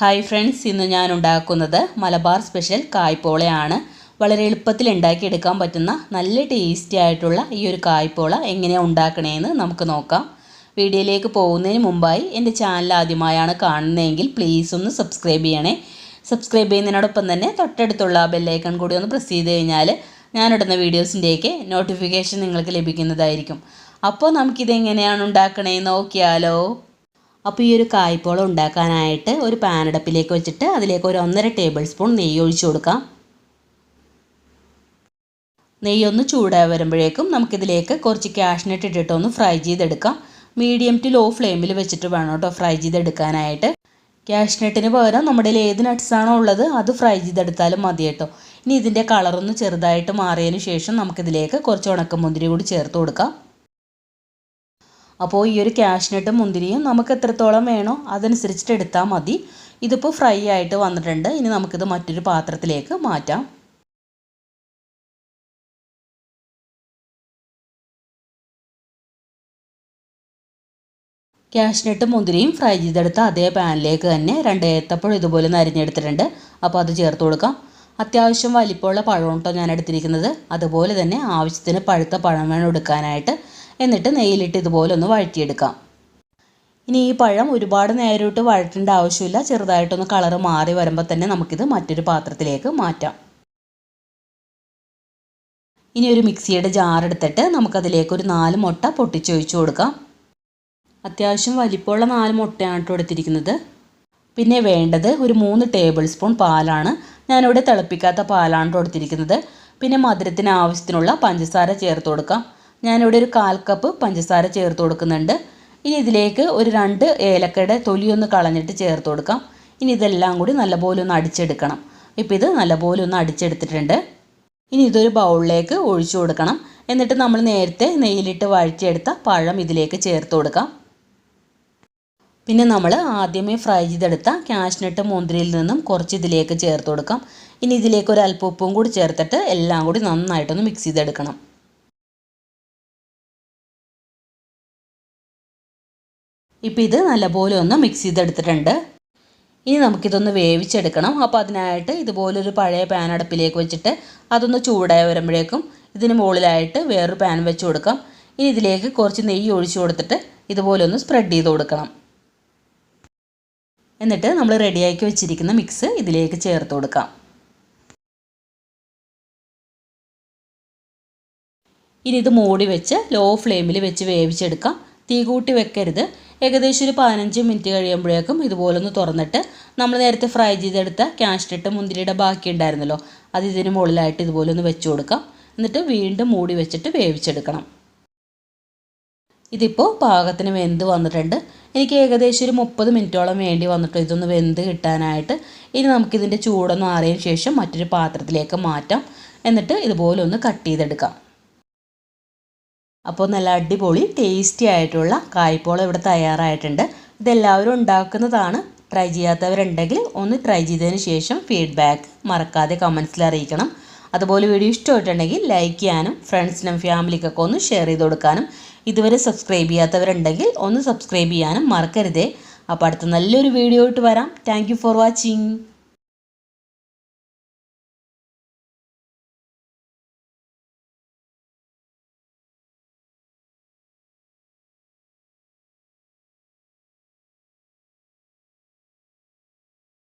Hi friends ഇന്ന് ഞാൻ ഉണ്ടാക്കുന്നത് മലബാർ സ്പെഷ്യൽ കായ്പോളയാണ്. വളരെ എളുപ്പത്തിൽ ഉണ്ടാക്കിയെടുക്കാൻ പറ്റുന്ന നല്ല ടേസ്റ്റി ആയിട്ടുള്ള ഈ ഒരു കായ്പോള എങ്ങനെയാണ് ഉണ്ടാക്കണേന്ന് നമുക്ക് നോക്കാം. വീഡിയോയിലേക്ക് പോകുന്നതിന് മുമ്പായി എന്റെ ചാനൽ ആദ്യമായാണ് കാണുന്നതെങ്കിൽ പ്ലീസ് ഒന്ന് സബ്സ്ക്രൈബ് ചെയ്യണേ. സബ്സ്ക്രൈബ് ചെയ്യുന്നതിനോടൊപ്പം തന്നെ തൊട്ടടുത്തുള്ള ബെല്ലൈക്കൺ കൂടി ഒന്ന് പ്രസ് ചെയ്ത് കഴിഞ്ഞാൽ ഞാനിടുന്ന വീഡിയോസിന്റെയൊക്കെ നോട്ടിഫിക്കേഷൻ നിങ്ങൾക്ക് ലഭിക്കുന്നതായിരിക്കും. അപ്പോൾ നമുക്കിത് എങ്ങനെയാണ് ഉണ്ടാക്കണേന്ന് നോക്കിയാലോ. അപ്പോൾ ഈ ഒരു കായ്പോളം ഉണ്ടാക്കാനായിട്ട് ഒരു പാനടപ്പിലേക്ക് വെച്ചിട്ട് അതിലേക്ക് ഒരു ഒന്നര ടേബിൾ സ്പൂൺ നെയ്യ് ഒഴിച്ചു കൊടുക്കാം നെയ്യൊന്ന് ചൂടായി വരുമ്പോഴേക്കും നമുക്കിതിലേക്ക് കുറച്ച് കാഷ്നട്ട് ഇട്ടിട്ട് ഒന്ന് ഫ്രൈ ചെയ്തെടുക്കാം. മീഡിയം ടു ലോ ഫ്ലെയിമിൽ വെച്ചിട്ട് വേണം കേട്ടോ ഫ്രൈ ചെയ്തെടുക്കാനായിട്ട്. കാഷ്നട്ടിന് പകരം നമ്മുടെ ഏത് നട്ട്സാണോ ഉള്ളത് അത് ഫ്രൈ ചെയ്തെടുത്താലും മതി കേട്ടോ ഇനി ഇതിന്റെ കളറൊന്ന് ചെറുതായിട്ട് മാറിയതിന് ശേഷം നമുക്കിതിലേക്ക് കുറച്ച് ഉണക്കമുന്തിരി കൂടി ചേർത്ത് കൊടുക്കാം. അപ്പോൾ ഈ ഒരു കാഷ്നട്ടും മുന്തിരിയും നമുക്ക് എത്രത്തോളം വേണോ അതനുസരിച്ചിട്ട് എടുത്താൽ മതി. ഇതിപ്പോൾ ഫ്രൈ ആയിട്ട് വന്നിട്ടുണ്ട്. ഇനി നമുക്കിത് മറ്റൊരു പാത്രത്തിലേക്ക് മാറ്റാം. കാഷ്നട്ട് മുന്തിരിയും ഫ്രൈ ചെയ്തെടുത്ത അതേ പാനിലേക്ക് തന്നെ രണ്ട് ഏത്തപ്പഴം ഇതുപോലെ നരിഞ്ഞെടുത്തിട്ടുണ്ട്. അപ്പോൾ അത് ചേർത്ത് കൊടുക്കാം. അത്യാവശ്യം വലിപ്പമുള്ള പഴം കേട്ടോ ഞാൻ എടുത്തിരിക്കുന്നത് അതുപോലെ തന്നെ ആവശ്യത്തിന് പഴുത്ത പഴം വേണം എടുക്കാനായിട്ട്. എന്നിട്ട് നെയ്യിലിട്ട് ഇതുപോലെ ഒന്ന് വഴറ്റിയെടുക്കാം. ഇനി ഈ പഴം ഒരുപാട് നേരിട്ട് വഴറ്റേണ്ട ആവശ്യമില്ല. ചെറുതായിട്ടൊന്ന് കളറ് മാറി വരുമ്പോൾ തന്നെ നമുക്കിത് മറ്റൊരു പാത്രത്തിലേക്ക് മാറ്റാം. ഇനി ഒരു മിക്സിയുടെ ജാർ എടുത്തിട്ട് നമുക്കതിലേക്ക് ഒരു നാല് മുട്ട പൊട്ടിച്ചൊഴിച്ചു കൊടുക്കാം. അത്യാവശ്യം വലിപ്പമുള്ള നാല് മുട്ടയാണ് കേട്ടോ എടുത്തിരിക്കുന്നത്. പിന്നെ വേണ്ടത് ഒരു മൂന്ന് ടേബിൾ സ്പൂൺ പാലാണ്. ഞാനിവിടെ തിളപ്പിക്കാത്ത പാലാണ് കേട്ടോ എടുത്തിരിക്കുന്നത്. പിന്നെ മധുരത്തിന് ആവശ്യത്തിനുള്ള പഞ്ചസാര ചേർത്ത് കൊടുക്കാം. ഞാനിവിടെ ഒരു കാൽ കപ്പ് പഞ്ചസാര ചേർത്ത് കൊടുക്കുന്നുണ്ട്. ഇനി ഇതിലേക്ക് ഒരു രണ്ട് ഏലക്കയുടെ തൊലിയൊന്ന് കളഞ്ഞിട്ട് ചേർത്ത് കൊടുക്കാം. ഇനി ഇതെല്ലാം കൂടി നല്ലപോലെ ഒന്ന് അടിച്ചെടുക്കണം. ഇപ്പോൾ ഇത് നല്ലപോലെ ഒന്ന് അടിച്ചെടുത്തിട്ടുണ്ട്. ഇനി ഇതൊരു ബൗളിലേക്ക് ഒഴിച്ചു കൊടുക്കണം. എന്നിട്ട് നമ്മൾ നേരത്തെ നെയ്യിലിട്ട് വഴറ്റിയെടുത്ത പഴം ഇതിലേക്ക് ചേർത്ത് കൊടുക്കാം. പിന്നെ നമ്മൾ ആദ്യമേ ഫ്രൈ ചെയ്തെടുത്ത കാഷ്നട്ട് മുന്തിരിയിൽ നിന്നും കുറച്ച് ഇതിലേക്ക് ചേർത്ത് കൊടുക്കാം. ഇനി ഇതിലേക്ക് ഒരു അല്പ ഉപ്പും കൂടി ചേർത്തിട്ട് എല്ലാം കൂടി നന്നായിട്ടൊന്ന് മിക്സ് ചെയ്തെടുക്കണം. ഇപ്പോൾ ഇത് നല്ലപോലെ ഒന്ന് മിക്സ് ചെയ്തെടുത്തിട്ടുണ്ട്. ഇനി നമുക്കിതൊന്ന് വേവിച്ചെടുക്കണം. അപ്പോൾ അതിനായിട്ട് ഇതുപോലൊരു പഴയ പാൻ അടുപ്പിലേക്ക് വെച്ചിട്ട് അതൊന്ന് ചൂടായി വരുമ്പോഴേക്കും ഇതിന് മുകളിലായിട്ട് വേറൊരു പാൻ വെച്ച് കൊടുക്കാം. ഇനി ഇതിലേക്ക് കുറച്ച് നെയ്യ് ഒഴിച്ചു കൊടുത്തിട്ട് ഇതുപോലെ ഒന്ന് സ്പ്രെഡ് ചെയ്ത് കൊടുക്കണം. എന്നിട്ട് നമ്മൾ റെഡിയാക്കി വെച്ചിരിക്കുന്ന മിക്സ് ഇതിലേക്ക് ചേർത്ത് കൊടുക്കാം. ഇനി ഇത് മൂടി വെച്ച് ലോ ഫ്ലെയിമിൽ വെച്ച് വേവിച്ചെടുക്കാം. തീ കൂട്ടി വെക്കരുത്. ഏകദേശം ഒരു പതിനഞ്ച് മിനിറ്റ് കഴിയുമ്പോഴേക്കും ഇതുപോലൊന്ന് തുറന്നിട്ട് നമ്മൾ നേരത്തെ ഫ്രൈ ചെയ്തെടുത്ത കാഷ്നട്ട് മുന്തിരിയുടെ ബാക്കി ഉണ്ടായിരുന്നല്ലോ അത് ഇതിന് മുകളിലായിട്ട് ഇതുപോലെ ഒന്ന് വെച്ച് കൊടുക്കാം. എന്നിട്ട് വീണ്ടും മൂടി വെച്ചിട്ട് വേവിച്ചെടുക്കണം. ഇതിപ്പോൾ പാകത്തിന് വെന്ത് വന്നിട്ടുണ്ട്. എനിക്ക് ഏകദേശം ഒരു മുപ്പത് മിനിറ്റോളം വേണ്ടി വന്നിട്ട് ഇതൊന്ന് വെന്ത് കിട്ടാനായിട്ട് ഇനി നമുക്കിതിന്റെ ചൂടൊന്ന് ആറിയതിന് ശേഷം മറ്റൊരു പാത്രത്തിലേക്ക് മാറ്റാം. എന്നിട്ട് ഇതുപോലെ ഒന്ന് കട്ട് ചെയ്തെടുക്കാം. അപ്പോൾ നല്ല അടിപൊളി ടേസ്റ്റി ആയിട്ടുള്ള കായ്പോള ഇവിടെ തയ്യാറായിട്ടുണ്ട്. ഇതെല്ലാവരും ഉണ്ടാക്കുന്നതാണ്. ട്രൈ ചെയ്യാത്തവരുണ്ടെങ്കിൽ ഒന്ന് ട്രൈ ചെയ്തതിന് ശേഷം ഫീഡ്ബാക്ക് മറക്കാതെ കമൻസിൽ അറിയിക്കണം. അതുപോലെ വീഡിയോ ഇഷ്ടമായിട്ടുണ്ടെങ്കിൽ ലൈക്ക് ചെയ്യാനും ഫ്രണ്ട്സിനും ഫാമിലിക്കൊക്കെ ഒന്ന് ഷെയർ ചെയ്ത് കൊടുക്കാനും ഇതുവരെ സബ്സ്ക്രൈബ് ചെയ്യാത്തവരുണ്ടെങ്കിൽ ഒന്ന് സബ്സ്ക്രൈബ് ചെയ്യാനും മറക്കരുതേ. അപ്പോൾ അടുത്ത നല്ലൊരു വീഡിയോ ആയിട്ട് വരാം. Thank for watching